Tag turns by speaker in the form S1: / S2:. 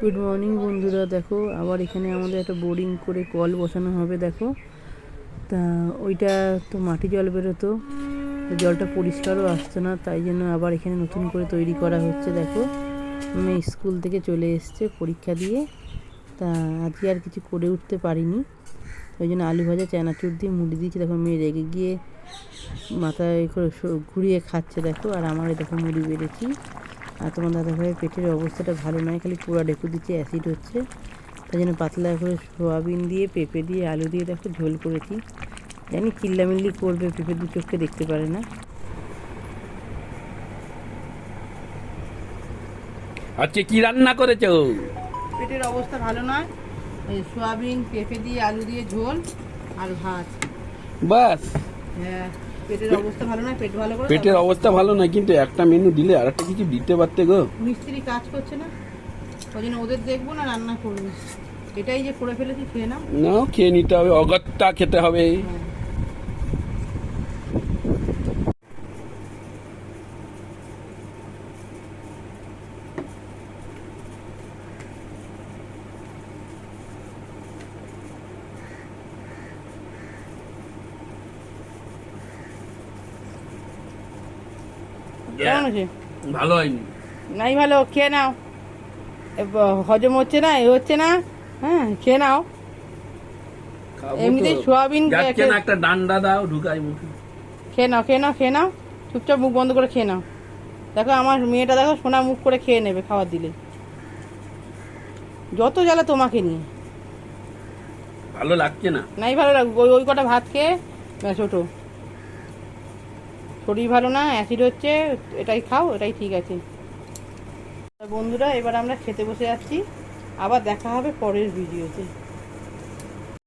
S1: Good morning বন্ধুরা। দেখো, আবার এখানে আমাদের একটা বোরিং করে কল বসানো হবে, দেখো। তা ওইটা তো মাটি জল বেরোতো জলটা পরিষ্কারও আসতো না, তাই জন্য আবার এখানে নতুন করে তৈরি করা হচ্ছে, দেখো। মেয়ে স্কুল থেকে চলে এসছে পরীক্ষা দিয়ে। তা আজকে আর কিছু করে উঠতে পারিনি, ওই জন্য আলু ভাজা, চানাচুর দিয়ে মুড়ি দিয়েছি। দেখো, মেয়ে রেগে গিয়ে মাথায় করে ঘুরিয়ে খাচ্ছে, দেখো। আর আমার দেখো মুড়ি বেড়েছি। আর তোমার দাদাভাইয়ের পেটের অবস্থাটা ভালো নয় খালি পুরা ডেকু দিচ্ছে অ্যাসিড হচ্ছে। তাই জন্য পাতলা করে সোয়াবিন দিয়ে পেঁপে দিয়ে আলু দিয়ে দেখো ঝোল করেছি। জানি চিল্লামিল্লি করবে পেঁপে দু চোখকে দেখতে পারে না।
S2: আজকে কি রান্না করেছ?
S1: পেটের অবস্থা ভালো নয়। এই সোয়াবিন পেঁপে দিয়ে আলু দিয়ে ঝোল আর ভাত।
S2: বাস।
S1: হ্যাঁ। পেটের অবস্থা ভালো নয় পেট ভালো করে
S2: পেটের অবস্থা ভালো না কিন্তু একটা মেনু দিলে আর একটা কিছু দিতে পারতে গো।
S1: মিস্ত্রি কাজ করছে না ওই জন্য ওদের দেখব না রান্না করব। এটাই যে করে ফেলেছি খেয়ে না
S2: নাও খেয়ে নিতে হবে অগত্যা খেতে হবে।
S1: কেমন আছে
S2: ভালো হয়নি।
S1: নাই ভালো খেয়ে নাও। হজম হচ্ছে না এ হচ্ছে না হ্যাঁ খেয়ে নাও।
S2: খাব
S1: এমনিতেই
S2: তো।
S1: সোয়াবিন
S2: একটা ডান্ডা দাও ঢুকাই মুখে।
S1: খেয়ে নাও খেয়ে নাও খেয়ে নাও। চুপচাপ মুখ বন্ধ করে খেয়ে নাও। দেখো আমার মেয়েটা দেখো সোনা মুখ করে খেয়ে নেবে খাবার দিলে। যত জ্বালা তোমাকে নিয়ে।
S2: ভালো লাগছে না?
S1: নাই ভালো লাগবে ওই ওই কটা ভাত খেয়ে ব্যাস ওঠো শরীর ভালো না অ্যাসিড হচ্ছে, এটাই খাও, এটাই ঠিক আছে। বন্ধুরা, এবার আমরা খেতে বসে যাচ্ছি। আবার দেখা হবে পরের ভিডিওতে